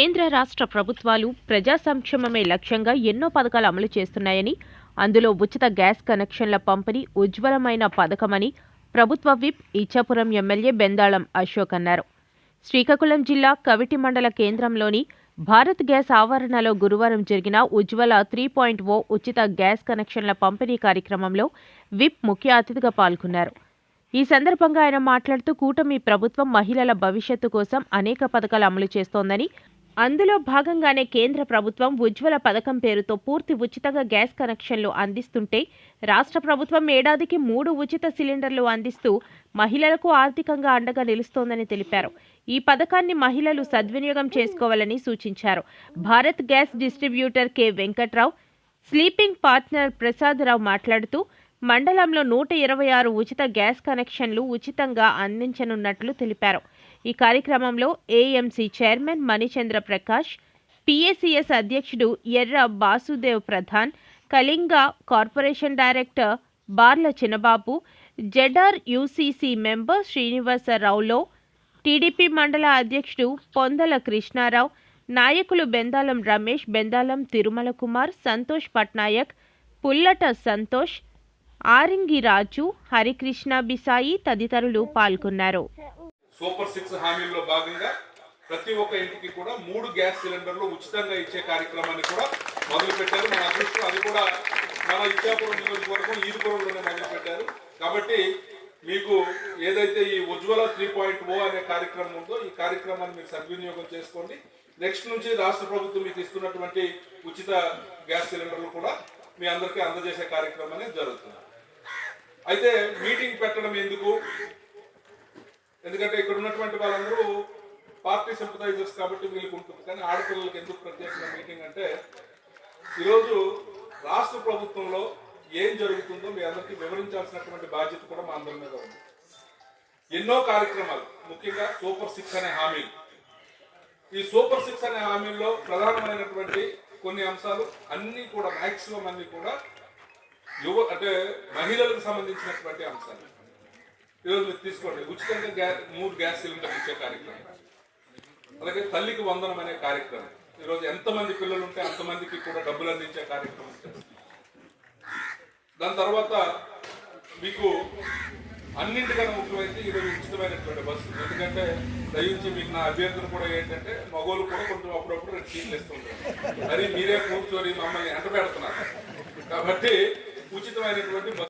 కేంద్ర రాష్ట్ర ప్రభుత్వాలు ప్రజా సంక్షేమమే లక్ష్యంగా ఎన్నో పథకాలు అమలు చేస్తున్నాయని అందులో ఉచిత గ్యాస్ కనెక్షన్ల పంపిణీ ఉజ్వలమైన పథకమని ప్రభుత్వ విప్ ఇచ్చాపురం ఎమ్మెల్యే బెందాళం అశోక్ అన్నారు. శ్రీకాకుళం జిల్లా కవిటి మండల కేంద్రంలోని భారత్ గ్యాస్ ఆవరణలో గురువారం జరిగిన ఉజ్వల త్రీ పాయింట్ ఓ ఉచిత గ్యాస్ కనెక్షన్ల పంపిణీ కార్యక్రమంలో విప్ ముఖ్య అతిథిగా పాల్గొన్నారు. ఈ సందర్భంగా ఆయన మాట్లాడుతూ కూటమి ప్రభుత్వం మహిళల భవిష్యత్తు కోసం అనేక పథకాలు అమలు చేస్తోందని అందులో భాగంగానే కేంద్ర ప్రభుత్వం ఉజ్వల పథకం పేరుతో పూర్తి ఉచితంగా గ్యాస్ కనెక్షన్లు అందిస్తుంటే రాష్ట్ర ప్రభుత్వం ఏడాదికి మూడు ఉచిత సిలిండర్లు అందిస్తూ మహిళలకు ఆర్థికంగా అండగా నిలుస్తోందని తెలిపారు. ఈ పథకాన్ని మహిళలు సద్వినియోగం చేసుకోవాలని సూచించారు. Bharat gas distributor K. Venkatrao sleeping partner Prasadarao మాట్లాడుతూ మండలంలో నూట ఇరవై ఆరు ఉచిత గ్యాస్ కనెక్షన్లు ఉచితంగా అందించనున్నట్లు తెలిపారు. ఈ కార్యక్రమంలో AMC chairman Manichandra Prakash PACS అధ్యక్షుడు ఎర్ర Basudev Pradhan Kalinga corporation director Barla Chinnababu జెడార్ UCC member శ్రీనివాసరావులో టీడీపీ మండల అధ్యక్షుడు పొందల కృష్ణారావు నాయకులు బెందాలం రమేష్ బెందాలం తిరుమల కుమార్ సంతోష్ పట్నాయక్ పుల్లట సంతోష్ ఆరింగి రాజు హరికృష్ణ బిసాయి తదితరులు పాల్గొన్నారు. సూపర్ సిక్స్ హామీల్లో భాగంగా ప్రతి ఒక్క ఇంటికి కూడా మూడు గ్యాస్ సిలిండర్లు ఉచితంగా ఇచ్చే కార్యక్రమాన్ని కూడా మొదలుపెట్టారు. మన అదృష్టం అది కూడా మన ఇచ్చాపురం నియోజకవర్గం ఈదుపురంలోనే మొదలు పెట్టారు కాబట్టి మీకు ఏదైతే ఈ ఉజ్వల త్రీ పాయింట్ ఓ అనే కార్యక్రమం ఉందో ఈ కార్యక్రమాన్ని మీరు సద్వినియోగం చేసుకోండి. నెక్స్ట్ నుంచి రాష్ట్ర ప్రభుత్వం మీకు ఇస్తున్నటువంటి ఉచిత గ్యాస్ సిలిండర్లు కూడా మీ అందరికీ అందజేసే కార్యక్రమం అనేది జరుగుతుంది. అయితే మీటింగ్ పెట్టడం ఎందుకు? ఎందుకంటే ఇక్కడ ఉన్నటువంటి వాళ్ళందరూ పార్టీ సింపథైజర్స్ కాబట్టి వీళ్ళకి ఉంటుంది. కానీ ఆడపిల్లలకి ఎందుకు ప్రత్యేకంగా మీటింగ్ అంటే ఈరోజు రాష్ట్ర ప్రభుత్వంలో ఏం జరుగుతుందో మీ అందరికీ వివరించాల్సినటువంటి బాధ్యత కూడా మా అందరి మీద ఉంది. ఎన్నో కార్యక్రమాలు ముఖ్యంగా సూపర్ సిక్స్ అనే హామీ ఈ సూపర్ సిక్స్ అనే హామీల్లో ప్రధానమైనటువంటి కొన్ని అంశాలు అన్నీ కూడా మాక్సిమం అన్ని కూడా యువ అంటే మహిళలకు సంబంధించినటువంటి అంశాలు. ఈరోజు మీరు తీసుకోండి. ఉచితంగా గ్యాస్ మూడు గ్యాస్ సిలిండర్ ఇచ్చే కార్యక్రమం. అలాగే తల్లికి వందనం అనే కార్యక్రమం. ఈరోజు ఎంతమంది పిల్లలు ఉంటే అంతమందికి కూడా డబ్బులు అందించే కార్యక్రమం దాని తర్వాత మీకు అన్నింటికన్నా ముఖ్యమైతే ఈరోజు ఉచితమైనటువంటి బస్సు. ఎందుకంటే దయించి మీకు నా అభ్యర్థులు కూడా ఏంటంటే మగోళ్ళు కూడా కొంచెం అప్పుడప్పుడు రెండు సీట్లు ఇస్తుంటారు మరి మీరే కూర్చొని మమ్మల్ని ఎంట పెడుతున్నారు. కాబట్టి ఉచితమైనటువంటి బస్సు